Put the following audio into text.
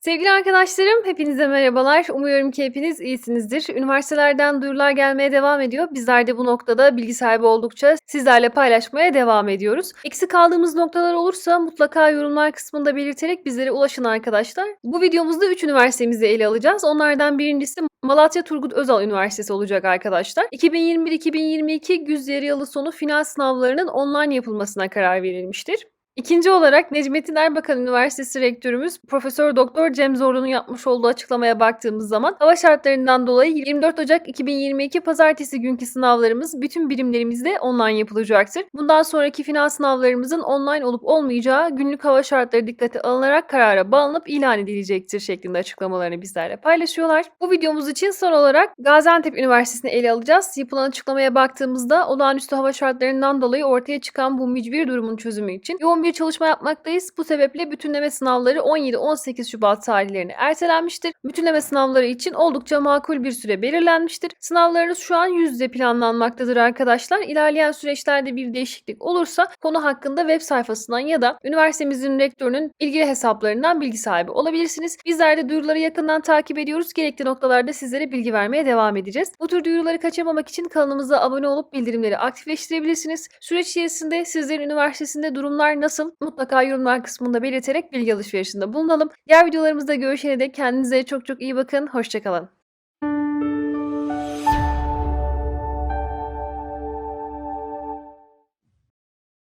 Sevgili arkadaşlarım, hepinize merhabalar. Umuyorum ki hepiniz iyisinizdir. Üniversitelerden duyurular gelmeye devam ediyor. Bizler de bu noktada bilgi sahibi oldukça sizlerle paylaşmaya devam ediyoruz. Eksik kaldığımız noktalar olursa mutlaka yorumlar kısmında belirterek bizlere ulaşın arkadaşlar. Bu videomuzda 3 üniversitemizi ele alacağız. Onlardan birincisi Malatya Turgut Özal Üniversitesi olacak arkadaşlar. 2021-2022 güz yarı yılı sonu final sınavlarının online yapılmasına karar verilmiştir. İkinci olarak Necmettin Erbakan Üniversitesi Rektörümüz Profesör Doktor Cem Zorlu'nun yapmış olduğu açıklamaya baktığımız zaman hava şartlarından dolayı 24 Ocak 2022 pazartesi günkü sınavlarımız bütün birimlerimizde online yapılacaktır. Bundan sonraki final sınavlarımızın online olup olmayacağı günlük hava şartları dikkate alınarak karara bağlanıp ilan edilecektir şeklinde açıklamalarını bizlerle paylaşıyorlar. Bu videomuz için son olarak Gaziantep Üniversitesi'ni ele alacağız. Yapılan açıklamaya baktığımızda olağanüstü hava şartlarından dolayı ortaya çıkan bu mücbir durumun çözümü için yoğun bir çalışma yapmaktayız. Bu sebeple bütünleme sınavları 17-18 Şubat tarihlerine ertelenmiştir. Bütünleme sınavları için oldukça makul bir süre belirlenmiştir. Sınavlarınız şu an yüz yüze planlanmaktadır arkadaşlar. İlerleyen süreçlerde bir değişiklik olursa konu hakkında web sayfasından ya da üniversitemizin rektörünün ilgili hesaplarından bilgi sahibi olabilirsiniz. Bizler de duyuruları yakından takip ediyoruz. Gerekli noktalarda sizlere bilgi vermeye devam edeceğiz. Bu tür duyuruları kaçırmamak için kanalımıza abone olup bildirimleri aktifleştirebilirsiniz. Süreç içerisinde sizlerin üniversitesinde durumlar nasıl? Mutlaka yorumlar kısmında belirterek bilgi alışverişinde bulunalım. Diğer videolarımızda görüşene dek kendinize çok çok iyi bakın. Hoşçakalın.